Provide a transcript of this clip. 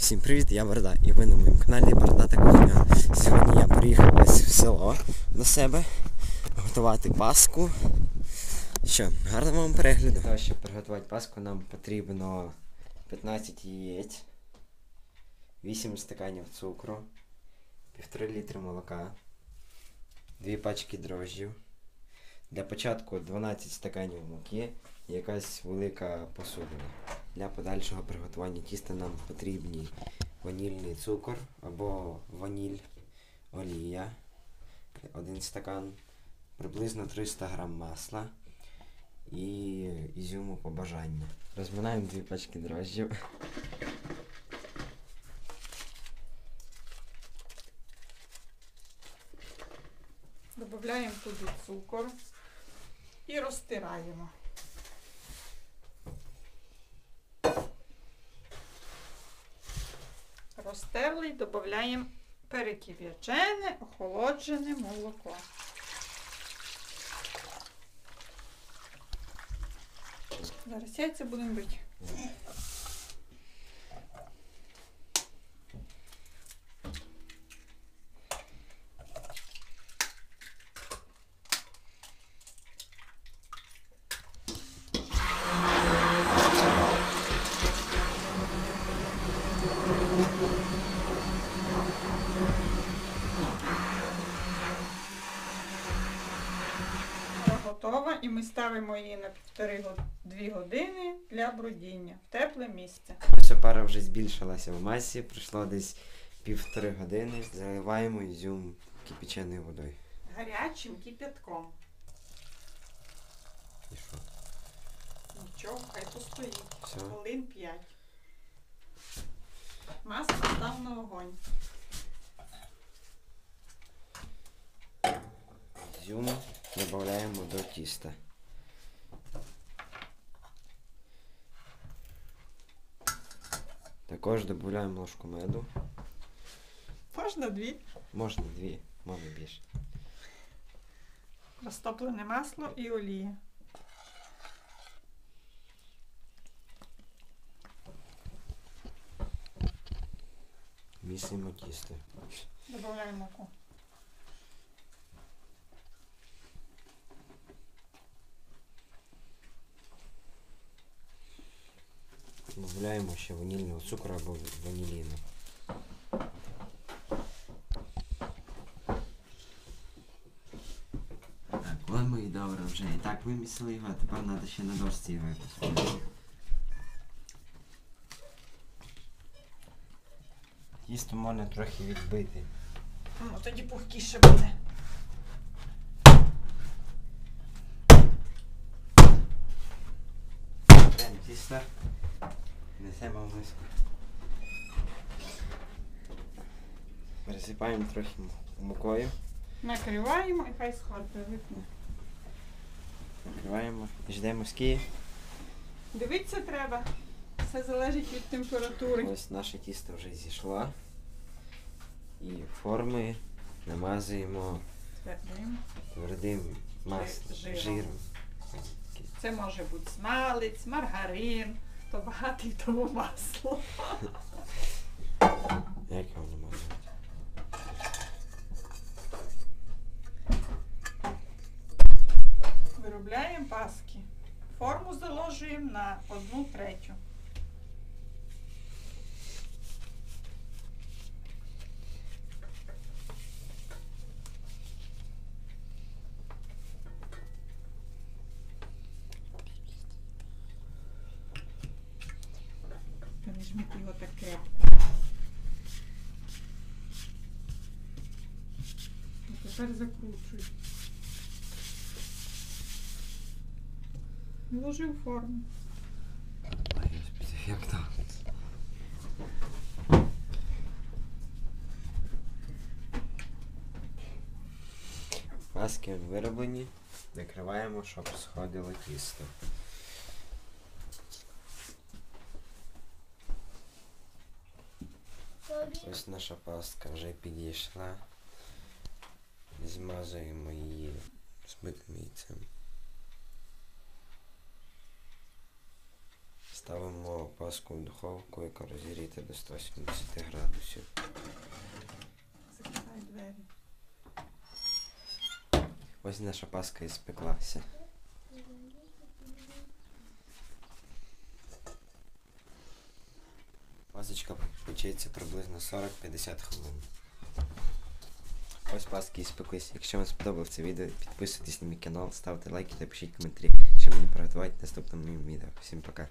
Всім привіт, я Борода, і ви на моєму каналі Бородата Кухня. Сьогодні я приїхав ось в село до себе готувати паску. Що, гарного вам перегляду. Для того, щоб приготувати паску, нам потрібно 15 яєць, 8 стаканів цукру, 1,5 літри молока, 2 пачки дрожжів. Для початку 12 стаканів муки якась велика посудина. Для подальшого приготування тіста нам потрібні ванільний цукор або ваніль, олія, один стакан, приблизно 300 грам масла і ізюму по бажанню. Розминаємо дві пачки дрожжів. Додаємо туди цукор і розтираємо. Розтерли і додаємо перекип'ячене, охолоджене молоко. Зараз яйця будемо бити. Ми ставимо її на півтори-дві години для брудіння в тепле місце. Ось пара вже збільшилася в масі, пройшло десь півтори години. Заливаємо ізюм кипяченою водою. Гарячим кипятком. І що? Нічого, хай постоїть. Все. Хвилин 5. Масло став на огонь. Ізюм додаємо до тіста. Також додаємо ложку меду. Можна дві. Можна дві, можна більше. Розтоплене масло і олія. Місимо тісто. Додаємо муку. Додаємо ще ванільного цукру або ваніліну. Так, ми і добре вже. І так вимісили його, а тепер треба ще на дошці його якось. Тісто можна трохи відбити. Ну, тоді пухкіше буде. Тісто, несемо в миску. Пересипаємо трохи мукою, Накриваємо і хай сход привикне. накриваємо і ждемо скії. Дивитися треба. Все залежить від температури. Ось наше тісто вже зійшло. І форми намазуємо Твердим. твердим маслом, Жиром. жиром. Це може бути смалець, маргарин, то багатий тому масло. Як його намазувати? Виробляємо паски. Форму заложуємо на одну третю. Його так крепко. І тепер закручуй. Вложив форму. Як так? Паски вироблені. Накриваємо, щоб сходило тісто. Ось наша пастка вже підійшла. Змазуємо її збитим яйцем. Ставимо паску в духовку, яка розігріта до 170 градусів. Закривай двері. Ось наша паска і спеклася. Пасочка печеться приблизно 40-50 хвилин. Ось паски і спеклись. Якщо вам сподобалось це відео, підписуйтесь на мій канал, ставте лайки та пишіть коментарі, що мені приготувати в наступному відео. Всім пока.